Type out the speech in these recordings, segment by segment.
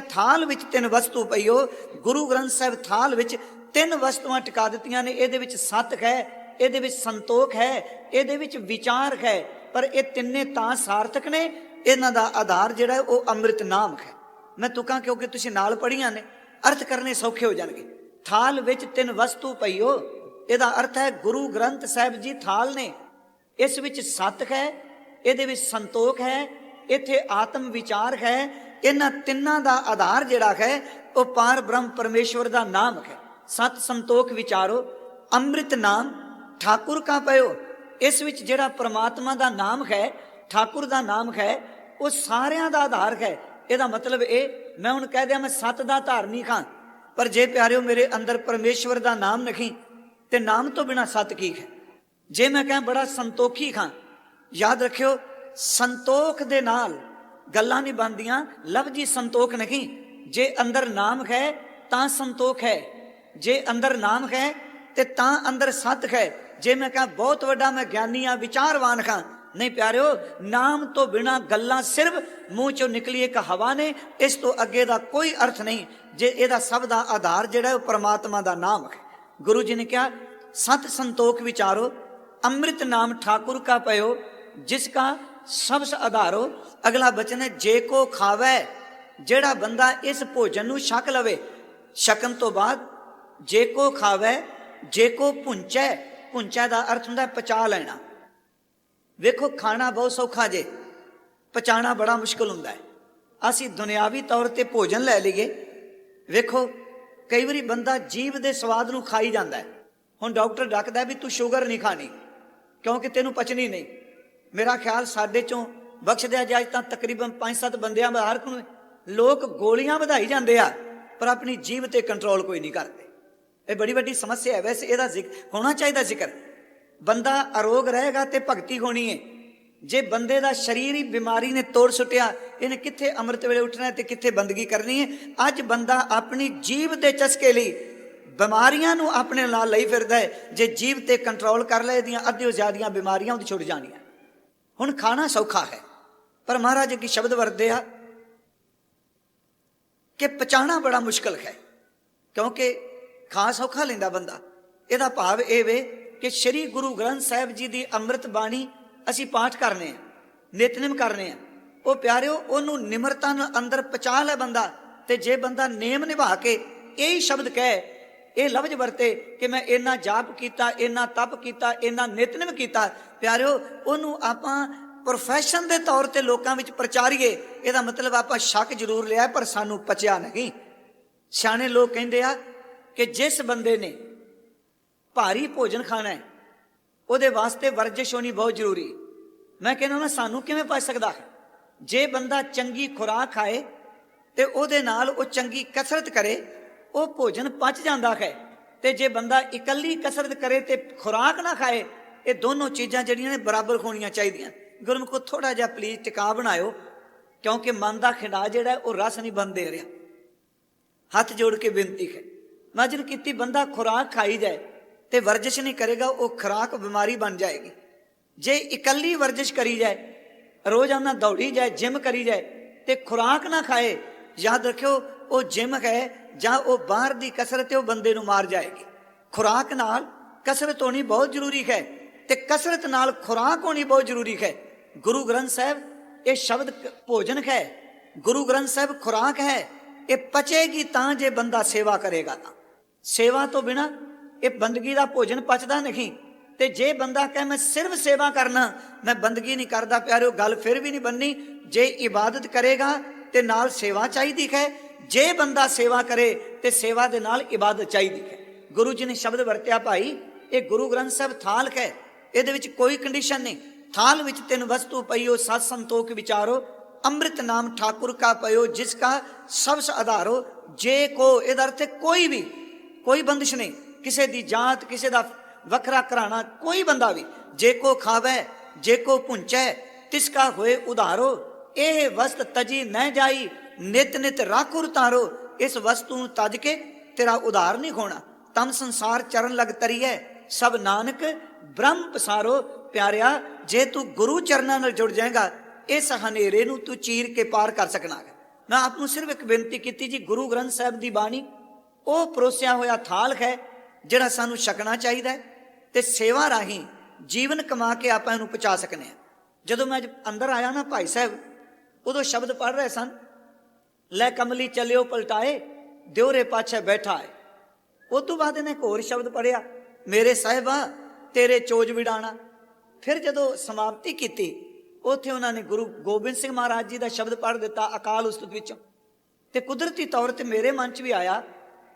ਥਾਲ ਵਿੱਚ ਤਿੰਨ ਵਸਤੂ ਪਈਓ ਗੁਰੂ ਗ੍ਰੰਥ ਸਾਹਿਬ ਥਾਲ ਵਿੱਚ ਤਿੰਨ ਵਸਤੂਆਂ ਟਿਕਾ ਦਿੱਤੀਆਂ ਨੇ। ਇਹਦੇ ਵਿੱਚ ਸਤ ਹੈ ਇਹਦੇ ਵਿੱਚ ਸੰਤੋਖ ਹੈ, ਇਹਦੇ ਵਿੱਚ ਵਿਚਾਰ ਹੈ। ਪਰ ਇਹ ਤਿੰਨੇ ਤਾਂ ਸਾਰਥਕ ਨੇ। ਇਹਨਾਂ ਦਾ ਆਧਾਰ ਜਿਹੜਾ ਉਹ ਅੰਮ੍ਰਿਤ ਨਾਮ ਹੈ। ਮੈਂ ਤੁਕਾਂ ਕਿਉਂਕਿ ਤੁਸੀਂ ਨਾਲ ਪੜੀਆਂ ਨੇ, ਅਰਥ ਕਰਨੇ ਸੌਖੇ ਹੋ ਜਾਣਗੇ। ਥਾਲ ਵਿੱਚ ਤਿੰਨ ਵਸਤੂ ਪਈਓ ਇਹਦਾ ਅਰਥ ਹੈ ਗੁਰੂ ਗ੍ਰੰਥ ਸਾਹਿਬ ਜੀ ਥਾਲ ਨੇ। ਇਸ ਵਿੱਚ ਸਤ ਹੈ ਇਹਦੇ ਵਿੱਚ ਸੰਤੋਖ ਹੈ, ਇੱਥੇ ਆਤਮ ਵਿਚਾਰ ਹੈ ਇਹਨਾਂ ਤਿੰਨਾਂ ਦਾ ਆਧਾਰ ਜਿਹੜਾ ਹੈ, ਉਹ ਪਾਰ ਬ੍ਰਹਮ ਪਰਮੇਸ਼ਵਰ ਦਾ ਨਾਮ ਹੈ। ਸਤ ਸੰਤੋਖ ਵਿਚਾਰੋ, ਅੰਮ੍ਰਿਤ ਨਾਮ, ਠਾਕੁਰ ਕਾ ਪਇਓ? ਇਸ ਵਿੱਚ ਜਿਹੜਾ ਪ੍ਰਮਾਤਮਾ ਦਾ ਨਾਮ ਹੈ, ਠਾਕੁਰ ਦਾ ਨਾਮ ਹੈ, ਉਹ ਸਾਰਿਆਂ ਦਾ ਆਧਾਰ ਹੈ। ਇਹਦਾ ਮਤਲਬ ਇਹ, ਮੈਂ ਹੁਣ ਕਹਿ ਦਿਆਂ ਮੈਂ ਸਤ ਦਾ ਧਾਰਨੀ ਖਾਂ, ਪਰ ਜੇ ਪਿਆਰਿਓ ਮੇਰੇ ਅੰਦਰ ਪਰਮੇਸ਼ਵਰ ਦਾ ਨਾਮ ਨਹੀਂ, ਤੇ ਨਾਮ ਤੋਂ ਬਿਨਾ ਸਤ ਕੀ ਹੈ? ਜੇ ਮੈਂ ਕਹਾਂ ਬੜਾ ਸੰਤੋਖੀ ਖਾਂ, ਯਾਦ ਰੱਖਿਓ, ਸੰਤੋਖ ਦੇ ਨਾਲ ਗੱਲਾਂ ਨਹੀਂ ਬਣਦੀਆਂ। ਲਫ਼ਜ਼ੀ ਸੰਤੋਖ ਨਹੀਂ। ਜੇ ਅੰਦਰ ਨਾਮ ਹੈ, ਤਾਂ ਸੰਤੋਖ ਹੈ। ਜੇ ਅੰਦਰ ਨਾਮ ਹੈ, ਤੇ ਤਾਂ ਅੰਦਰ ਸਤ ਹੈ। ਜੇ ਮੈਂ ਕਹਾਂ, ਬਹੁਤ ਵੱਡਾ ਮੈਂ ਗਿਆਨੀ ਆ, ਵਿਚਾਰਵਾਨ ਖਾਂ ਨਹੀਂ ਪਿਆਰਿਓ, ਨਾਮ ਤੋਂ ਬਿਨਾ ਗੱਲਾਂ ਸਿਰਫ ਮੂੰਹ ਚੋਂ ਨਿਕਲੀ ਇੱਕ ਹਵਾ ਨੇ, ਇਸ ਤੋਂ ਅੱਗੇ ਦਾ ਕੋਈ ਅਰਥ ਨਹੀਂ। ਜੇ ਇਹਦਾ ਸਭ ਦਾ ਆਧਾਰ ਜਿਹੜਾ ਉਹ ਪ੍ਰਮਾਤਮਾ ਦਾ ਨਾਮ ਹੈ। ਗੁਰੂ ਜੀ ਨੇ ਕਿਹਾ, ਸਤ ਸੰਤੋਖ ਵਿਚਾਰੋ, ਅੰਮ੍ਰਿਤ ਨਾਮ ਠਾਕੁਰ ਕਾ ਪਇਓ, ਜਿਸ ਕਾ ਸਬਸ ਆਧਾਰੋ ਅਗਲਾ ਬਚਨ ਹੈ, ਜੇ ਕੋ ਖਾਵੇ, ਜਿਹੜਾ ਬੰਦਾ ਇਸ ਭੋਜਨ ਨੂੰ ਛਕ ਲਵੇ, ਛਕਣ ਤੋਂ ਬਾਅਦ ਜੇ ਕੋ ਖਾਵੇ, ਜੇ ਕੋ ਪੁੰਚੈ ਪੁੰਚੈ ਦਾ ਅਰਥ ਹੁੰਦਾ ਪਚਾ ਲੈਣਾ। ਵੇਖੋ, ਖਾਣਾ ਬਹੁਤ ਸੌਖਾ ਜੇ ਪਚਾਣਾ ਬੜਾ ਮੁਸ਼ਕਲ ਹੁੰਦਾ ਹੈ। ਅਸੀਂ ਦੁਨਿਆਵੀ ਤੌਰ ਤੇ ਭੋਜਨ ਲੈ ਲਈਏ। ਵੇਖੋ, ਕਈ ਵਾਰੀ ਬੰਦਾ ਜੀਭ ਦੇ ਸਵਾਦ ਨੂੰ ਖਾਈ ਜਾਂਦਾ ਹੈ। ਹੁਣ ਡਾਕਟਰ ਡੱਕਦਾ ਵੀ ਤੂੰ ਸ਼ੂਗਰ ਨਹੀਂ ਖਾਣੀ, ਕਿਉਂਕਿ ਤੈਨੂੰ ਪਚਣੀ ਨਹੀਂ। ਮੇਰਾ ਖਿਆਲ ਸਾਡੇ ਚੋਂ ਬਖਸ਼ਦਿਆ ਅੱਜ ਤਾਂ ਤਕਰੀਬਨ 5-7 ਬੰਦਿਆਂ ਬਾਹਰ ਨੂੰ ਲੋਕ ਗੋਲੀਆਂ ਵਧਾਈ ਜਾਂਦੇ ਆ, ਪਰ ਆਪਣੀ ਜੀਵ ਤੇ ਕੰਟਰੋਲ ਕੋਈ ਨਹੀਂ ਕਰਦੇ। ਇਹ ਬੜੀ ਵੱਡੀ ਸਮੱਸਿਆ ਹੈ। ਵੈਸੇ ਇਹਦਾ ਜ਼ਿਕਰ ਹੋਣਾ ਚਾਹੀਦਾ ਜ਼ਿਕਰ। ਬੰਦਾ ਅਰੋਗ ਰਹੇਗਾ ਤੇ ਭਗਤੀ ਹੋਣੀ ਹੈ ਜੇ ਬੰਦੇ ਦਾ ਸਰੀਰ ਹੀ ਬਿਮਾਰੀ ਨੇ ਤੋੜ ਸੁੱਟਿਆ, ਇਹਨੇ ਕਿੱਥੇ ਅੰਮ੍ਰਿਤ ਵੇਲੇ ਉੱਠਣਾ ਹੈ ਤੇ ਕਿੱਥੇ ਬੰਦਗੀ ਕਰਨੀ ਹੈ ਅੱਜ ਬੰਦਾ ਆਪਣੀ ਜੀਵ ਦੇ ਚਸਕੇ ਲਈ ਬਿਮਾਰੀਆਂ ਨੂੰ ਆਪਣੇ ਨਾਲ ਲਈ ਫਿਰਦਾ ਹੈ ਜੇ ਜੀਵ ਤੇ ਕੰਟਰੋਲ ਕਰ ਲਏ ਇਹਦੀਆਂ ਅੱਧਿਓ ਜ਼ਿਆਦੀਆਂ ਬਿਮਾਰੀਆਂ ਉਹਦੀ ਛੁੱਟ ਜਾਣੀਆਂ। ਹੁਣ ਖਾਣਾ ਸੌਖਾ ਹੈ। ਪਰ ਮਹਾਰਾਜ ਕੀ ਸ਼ਬਦ ਵਰਦੇ ਆ ਕਿ ਪਚਾਣਾ ਬੜਾ ਮੁਸ਼ਕਲ ਹੈ, ਕਿਉਂਕਿ ਖਾ ਸੌਖਾ ਲੈਂਦਾ ਬੰਦਾ। ਇਹਦਾ ਭਾਵ ਇਹ ਵੇ ਕਿ ਸ੍ਰੀ ਗੁਰੂ ਗ੍ਰੰਥ ਸਾਹਿਬ ਜੀ ਦੀ ਅੰਮ੍ਰਿਤ ਬਾਣੀ ਅਸੀਂ ਪਾਠ ਕਰਨੇ ਆ, ਨਿਤਨੇਮ ਕਰਨੇ ਆ। ਉਹ ਪਿਆਰਿਓ, ਉਹਨੂੰ ਨਿਮਰਤਾ ਨਾਲ ਅੰਦਰ ਪਚਾ ਲੈ ਬੰਦਾ ਤੇ ਜੇ ਬੰਦਾ ਨੇਮ ਨਿਭਾ ਕੇ ਇਹੀ ਸ਼ਬਦ ਕਹੇ ਇਹ ਲਫ਼ਜ਼ ਵਰਤੇ ਕਿ ਮੈਂ ਇੰਨਾ ਜਾਪ ਕੀਤਾ, ਇੰਨਾ ਤਪ ਕੀਤਾ, ਇੰਨਾ ਨਿਤਨੇਮ ਕੀਤਾ। ਪਿਆਰਿਓ, ਉਹਨੂੰ ਆਪਾਂ ਪ੍ਰੋਫੈਸ਼ਨ ਦੇ ਤੌਰ ਤੇ ਲੋਕਾਂ ਵਿੱਚ ਪ੍ਰਚਾਰੀਏ, ਇਹਦਾ ਮਤਲਬ ਆਪਾਂ ਸ਼ੱਕ ਜ਼ਰੂਰ ਲਿਆ, ਪਰ ਸਾਨੂੰ ਪਚਿਆ ਨਹੀਂ। ਸਿਆਣੇ ਲੋਕ ਕਹਿੰਦੇ ਆ ਕਿ ਜਿਸ ਬੰਦੇ ਨੇ ਭਾਰੀ ਭੋਜਨ ਖਾਣਾ ਹੈ, ਉਹਦੇ ਵਾਸਤੇ ਵਰਜਿਸ਼ ਹੋਣੀ ਬਹੁਤ ਜ਼ਰੂਰੀ ਮੈਂ ਕਹਿੰਦਾ ਨਾ ਸਾਨੂੰ ਕਿਵੇਂ ਪਚ ਸਕਦਾ? ਹੈ ਜੇ ਬੰਦਾ ਚੰਗੀ ਖੁਰਾਕ ਖਾਏ ਤੇ ਉਹਦੇ ਨਾਲ ਉਹ ਚੰਗੀ ਕਸਰਤ ਕਰੇ ਉਹ ਭੋਜਨ ਪਚ ਜਾਂਦਾ ਹੈ ਤੇ ਜੇ ਬੰਦਾ ਇਕੱਲੀ ਕਸਰਤ ਕਰੇ ਤੇ ਖੁਰਾਕ ਨਾ ਖਾਏ, ਇਹ ਦੋਨੋਂ ਚੀਜ਼ਾਂ ਜਿਹੜੀਆਂ ਨੇ ਬਰਾਬਰ ਹੋਣੀਆਂ ਚਾਹੀਦੀਆਂ। ਗੁਰਮੁਖੋ ਥੋੜਾ ਜਿਹਾ ਪਲੀਜ਼ ਟਿਕਾ ਬਣਾਇਓ, ਕਿਉਂਕਿ ਮਨ ਦਾ ਖਿੰਡਾ ਜਿਹੜਾ ਉਹ ਰਸ ਨਹੀਂ ਬੰਦੇ ਰਿਹਾ। ਹੱਥ ਜੋੜ ਕੇ ਬੇਨਤੀ ਹੈ ਮਾਜਰ ਕੀਤੀ ਬੰਦਾ ਖੁਰਾਕ ਖਾਈ ਜਾਏ ਤੇ ਵਰਜਿਸ਼ ਨਹੀਂ ਕਰੇਗਾ, ਉਹ ਖੁਰਾਕ ਬਿਮਾਰੀ ਬਣ ਜਾਏਗੀ। ਜੇ ਇਕੱਲੀ ਵਰਜਿਸ਼ ਕਰੀ ਜਾਏ, ਰੋਜ਼ਾਨਾ ਦੌੜੀ ਜਾਏ, ਜਿਮ ਕਰੀ ਜਾਏ ਤੇ ਖੁਰਾਕ ਨਾ ਖਾਏ, ਯਾਦ ਰੱਖਿਓ ਉਹ ਜਿਮ ਹੈ ਜਾਂ ਉਹ ਬਾਹਰ ਦੀ ਕਸਰਤ ਹੈ, ਉਹ ਬੰਦੇ ਨੂੰ ਮਾਰ ਜਾਏਗੀ। ਖੁਰਾਕ ਨਾਲ ਕਸਰਤ ਹੋਣੀ ਬਹੁਤ ਜ਼ਰੂਰੀ ਹੈ ਤੇ ਕਸਰਤ ਨਾਲ ਖੁਰਾਕ ਹੋਣੀ ਬਹੁਤ ਜ਼ਰੂਰੀ ਹੈ। ਗੁਰੂ ਗ੍ਰੰਥ ਸਾਹਿਬ, ਇਹ ਸ਼ਬਦ ਭੋਜਨ ਹੈ। ਗੁਰੂ ਗ੍ਰੰਥ ਸਾਹਿਬ, ਖੁਰਾਕ ਹੈ। ਇਹ ਪਚੇਗੀ ਤਾਂ ਜੇ ਬੰਦਾ ਸੇਵਾ ਕਰੇਗਾ ਤਾਂ। ਸੇਵਾ ਤੋਂ ਬਿਨਾ ਇਹ ਬੰਦਗੀ ਦਾ ਭੋਜਨ ਪਚਦਾ ਨਹੀਂ। ਤੇ ਜੇ ਬੰਦਾ ਕਹੇ, ਮੈਂ ਸਿਰਫ ਸੇਵਾ ਕਰਨਾ, ਮੈਂ ਬੰਦਗੀ ਨਹੀਂ ਕਰਦਾ ਪਿਆਰਿਓ, ਗੱਲ ਫਿਰ ਵੀ ਨਹੀਂ ਬੰਨੀ। ਜੇ ਇਬਾਦਤ ਕਰੇਗਾ ਤੇ ਨਾਲ ਸੇਵਾ ਚਾਹੀਦੀ ਹੈ ਜੇ ਬੰਦਾ ਸੇਵਾ ਕਰੇ ਤੇ ਸੇਵਾ ਦੇ ਨਾਲ ਇਬਾਦਤ ਚਾਹੀਦੀ ਹੈ। ਗੁਰੂ ਜੀ ਨੇ ਸ਼ਬਦ ਵਰਤਿਆ ਭਾਈ, ਇਹ ਗੁਰੂ ਗ੍ਰੰਥ ਸਾਹਿਬ ਥਾਲ ਹੈ। ਇਹਦੇ ਵਿੱਚ ਕੋਈ ਕੰਡੀਸ਼ਨ ਨਹੀਂ। ਥਾਲ ਵਿੱਚ ਤਿੰਨ ਵਸਤੂ ਪਈਓ, ਸਤ ਸੰਤੋਖ ਵਿਚਾਰੋ, ਅੰਮ੍ਰਿਤ ਨਾਮ ਠਾਕੁਰ ਕਾ ਪਇਓ, ਜਿਸ ਕਾ ਸਬਸ ਆਧਾਰੋ। ਜੇ ਕੋ ਇਹਦਾ ਅਰਥ ਕੋਈ ਵੀ, ਕੋਈ ਬੰਦਿਸ਼ ਨਹੀਂ। ਕਿਸੇ ਦੀ ਜਾਤ, ਕਿਸੇ ਦਾ ਵੱਖਰਾ ਘਰਾਣਾ, ਕੋਈ ਬੰਦਾ ਵੀ, ਜੇ ਕੋ ਖਾਵੇ, ਜੇ ਕੋ ਪੁੰਚੈ ਤਿਸ ਕਾ ਹੋਏ ਉਧਾਰੋ। ਇਹ ਵਸਤ ਤਜੀ ਨਾ ਜਾਈ ਨਿਤ ਨਿਤ ਰਾਖੁਰ ਤਾਰੋ ਇਸ ਵਸਤੂ ਨੂੰ ਤਜ ਕੇ ਤੇਰਾ ਉਧਾਰ ਨਹੀਂ ਹੋਣਾ। ਤਮ ਸੰਸਾਰ ਚਰਨ ਲਗ ਹੈ, ਸਭ ਨਾਨਕ ਬ੍ਰਹਮ ਪਸਾਰੋ, ਪਿਆਰਿਆ, ਜੇ ਤੂੰ ਗੁਰੂ ਚਰਨਾਂ ਨਾਲ ਜੁੜ ਜਾਏਗਾ, ਇਸ ਹਨੇਰੇ ਨੂੰ ਤੂੰ ਚੀਰ ਕੇ ਪਾਰ ਕਰ ਸਕਣਾ ਹੈ ਮੈਂ ਆਪ ਨੂੰ ਸਿਰਫ ਇੱਕ ਬੇਨਤੀ ਕੀਤੀ ਜੀ, ਗੁਰੂ ਗ੍ਰੰਥ ਸਾਹਿਬ ਦੀ ਬਾਣੀ, ਉਹ ਪਰੋਸਿਆ ਹੋਇਆ ਥਾਲ ਹੈ, ਜਿਹੜਾ ਸਾਨੂੰ ਛਕਣਾ ਚਾਹੀਦਾ ਹੈ ਤੇ ਸੇਵਾ ਰਾਹੀਂ ਜੀਵਨ ਕਮਾ ਕੇ ਆਪਾਂ ਇਹਨੂੰ ਪਹੁੰਚਾ ਸਕਨੇ ਆ। ਜਦੋਂ ਮੈਂ ਅੱਜ ਅੰਦਰ ਆਇਆ ਨਾ ਭਾਈ ਸਾਹਿਬ, ਉਦੋਂ ਸ਼ਬਦ ਪੜ ਰਹੇ ਸਨ ਲੈ ਕਮਲੀ ਚੱਲਿਓ, ਪਲਟਾਏ ਦਿਉਰੇ ਪਾਛੇ ਬੈਠਾ ਹੈ ਉਸ ਤੋਂ ਬਾਅਦ ਇਹਨੇ ਇੱਕ ਹੋਰ ਸ਼ਬਦ ਪੜਿਆ ਮੇਰੇ ਸਾਹਿਬਾ, ਤੇਰੇ ਚੋਜ ਵਿਡਾਣਾ ਫਿਰ ਜਦੋਂ ਸਮਾਪਤੀ ਕੀਤੀ, ਉੱਥੇ ਉਹਨਾਂ ਨੇ ਗੁਰੂ ਗੋਬਿੰਦ ਸਿੰਘ ਮਹਾਰਾਜ ਜੀ ਦਾ ਸ਼ਬਦ ਪੜ੍ਹ ਦਿੱਤਾ, ਅਕਾਲ ਉਸਤਤ ਵਿੱਚੋਂ। ਤੇ ਕੁਦਰਤੀ ਤੌਰ ਤੇ ਮੇਰੇ ਮਨ 'ਚ ਵੀ ਆਇਆ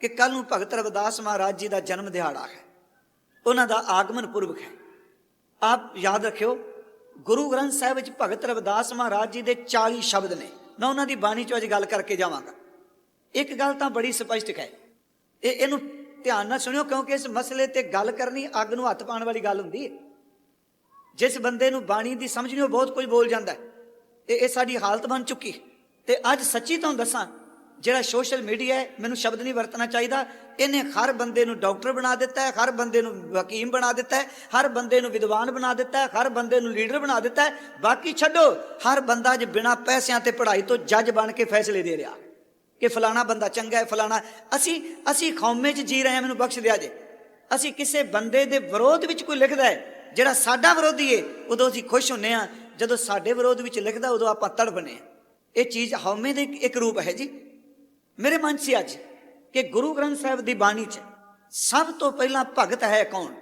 ਕਿ ਕੱਲ ਨੂੰ ਭਗਤ ਰਵਿਦਾਸ ਮਹਾਰਾਜ ਜੀ ਦਾ ਜਨਮ ਦਿਹਾੜਾ ਹੈ। ਉਹਨਾਂ ਦਾ ਆਗਮਨ ਪੁਰਬ ਹੈ। ਆਪ ਯਾਦ ਰੱਖਿਓ, ਗੁਰੂ ਗ੍ਰੰਥ ਸਾਹਿਬ ਵਿੱਚ ਭਗਤ ਰਵਿਦਾਸ ਮਹਾਰਾਜ ਜੀ ਦੇ 40 ਸ਼ਬਦ ਨੇ। ਮੈਂ ਉਹਨਾਂ ਦੀ ਬਾਣੀ 'ਚੋਂ ਅੱਜ ਗੱਲ ਕਰਕੇ ਜਾਵਾਂਗਾ। ਇੱਕ ਗੱਲ ਤਾਂ ਬੜੀ ਸਪਸ਼ਟ ਹੈ। ਇਹ ਇਹਨੂੰ ਧਿਆਨ ਨਾਲ ਸੁਣਿਓ, ਕਿਉਂਕਿ ਇਸ ਮਸਲੇ ਤੇ ਗੱਲ ਕਰਨੀ ਅੱਗ ਨੂੰ ਹੱਥ ਪਾਉਣ ਵਾਲੀ ਗੱਲ ਹੁੰਦੀ ਹੈ। ਜਿਸ ਬੰਦੇ ਨੂੰ ਬਾਣੀ ਦੀ ਸਮਝ ਨਹੀਂ, ਉਹ ਬਹੁਤ ਕੁਝ ਬੋਲ ਜਾਂਦਾ ਹੈ। ਇਹ ਇਹ ਸਾਡੀ ਹਾਲਤ ਬਣ ਚੁੱਕੀ ਹੈ। ਤੇ ਅੱਜ ਸੱਚੀ ਤੁਹਾਨੂੰ ਦੱਸਾਂ, ਜਿਹੜਾ ਸੋਸ਼ਲ ਮੀਡੀਆ ਹੈ, ਮੈਨੂੰ ਸ਼ਬਦ ਨਹੀਂ ਵਰਤਣਾ ਚਾਹੀਦਾ ਇਹਨੇ ਹਰ ਬੰਦੇ ਨੂੰ ਡਾਕਟਰ ਬਣਾ ਦਿੱਤਾ ਹੈ, ਹਰ ਬੰਦੇ ਨੂੰ ਹਕੀਮ ਬਣਾ ਦਿੱਤਾ ਹੈ, ਹਰ ਬੰਦੇ ਨੂੰ ਵਿਦਵਾਨ ਬਣਾ ਦਿੱਤਾ ਹੈ, ਹਰ ਬੰਦੇ ਨੂੰ ਲੀਡਰ ਬਣਾ ਦਿੱਤਾ ਹੈ। ਬਾਕੀ ਛੱਡੋ, ਹਰ ਬੰਦਾ ਜੇ ਬਿਨਾ ਪੈਸਿਆਂ ਤੇ ਪੜ੍ਹਾਈ ਤੋਂ ਜੱਜ ਬਣ ਕੇ ਫੈਸਲੇ ਦੇ ਰਿਹਾ ਕਿ ਫਲਾਣਾ ਬੰਦਾ ਚੰਗਾ ਹੈ, ਫਲਾਣਾ। ਅਸੀਂ ਅਸੀਂ ਖੌਮੇ 'ਚ ਜੀ ਰਹੇ ਹਾਂ, ਮੈਨੂੰ ਬਖਸ਼ ਦਿਆ ਜੇ। ਅਸੀਂ ਕਿਸੇ ਬੰਦੇ ਦੇ ਵਿਰੋਧ ਵਿੱਚ ਕੋਈ ਲਿਖਦਾ ਹੈ, ਜਿਹੜਾ ਸਾਡਾ ਵਿਰੋਧੀ ਏ, ਉਦੋਂ ਅਸੀਂ ਖੁਸ਼ ਹੁੰਨੇ ਆ ਜਦੋਂ ਸਾਡੇ ਵਿਰੋਧ ਵਿੱਚ ਲਿਖਦਾ, ਉਦੋਂ ਆਪਾਂ ਤੜਪਨੇ ਆ ਇਹ ਚੀਜ਼ ਹਉਮੈ ਦੇ ਇੱਕ ਰੂਪ ਹੈ ਜੀ। ਮੇਰੇ ਮਨ 'ਚ ਸੀ ਅੱਜ। ਕਿ ਗੁਰੂ ਗ੍ਰੰਥ ਸਾਹਿਬ ਦੀ ਬਾਣੀ 'ਚ ਸਭ ਤੋਂ ਪਹਿਲਾਂ ਭਗਤ ਹੈ ਕੌਣ?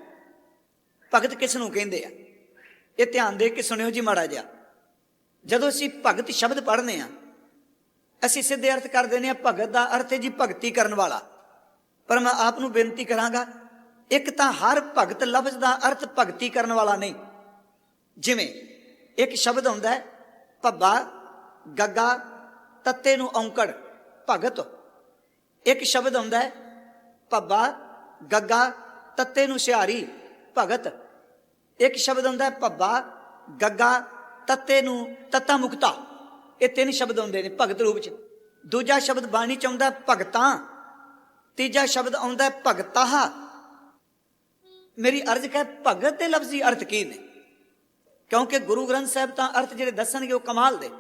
ਭਗਤ ਕਿਸ ਨੂੰ ਕਹਿੰਦੇ ਆ? ਇਹ ਧਿਆਨ ਦੇ ਕੇ ਸੁਣਿਓ ਜੀ ਮਾੜਾ ਜਿਹਾ। ਜਦੋਂ ਅਸੀਂ ਭਗਤ ਸ਼ਬਦ ਪੜ੍ਹਨੇ ਆ ਅਸੀਂ ਸਿੱਧੇ ਅਰਥ ਕਰ ਦਿੰਦੇ ਆ ਭਗਤ ਦਾ ਅਰਥ ਹੈ ਜੀ ਭਗਤੀ ਕਰਨ ਵਾਲਾ। ਪਰ ਮੈਂ ਆਪ ਨੂੰ ਬੇਨਤੀ ਕਰਾਂਗਾ, ਇੱਕ ਤਾਂ ਹਰ ਭਗਤ ਲਫ਼ਜ਼ ਦਾ ਅਰਥ ਭਗਤੀ ਕਰਨ ਵਾਲਾ ਨਹੀਂ। ਜਿਵੇਂ ਇੱਕ ਸ਼ਬਦ ਹੁੰਦਾ ਹੈ, ਭੱਬਾ, ਗੱਗਾ, ਤੱਤੇ ਨੂੰ ਔਂਕੜ, ਭਗਤ। ਇੱਕ ਸ਼ਬਦ ਆਉਂਦਾ ਹੈ, ਭੱਬਾ, ਗੱਗਾ, ਤੱਤੇ ਨੂੰ ਸਿਹਾਰੀ, ਭਗਤ। ਇੱਕ ਸ਼ਬਦ ਆਉਂਦਾ ਹੈ, ਭੱਬਾ, ਗੱਗਾ, ਤੱਤੇ ਨੂੰ ਤੱਤਾ ਮੁਕਤਾ। ਇਹ ਤਿੰਨ ਸ਼ਬਦ ਆਉਂਦੇ ਨੇ ਭਗਤ ਰੂਪ ਚ। ਦੂਜਾ ਸ਼ਬਦ ਬਾਣੀ ਚ ਆਉਂਦਾ ਭਗਤਾਂ। ਤੀਜਾ ਸ਼ਬਦ ਆਉਂਦਾ ਹੈ, ਭਗਤਾਹ। ਮੇਰੀ ਅਰਜ਼ ਹੈ, ਭਗਤ ਦੇ ਲਫ਼ਜ਼ੀ ਅਰਥ ਕੀ ਨੇ? ਕਿਉਂਕਿ ਗੁਰੂ ਗ੍ਰੰਥ ਸਾਹਿਬ ਤਾਂ ਅਰਥ ਜਿਹੜੇ ਦੱਸਣਗੇ ਉਹ ਕਮਾਲ ਦੇ।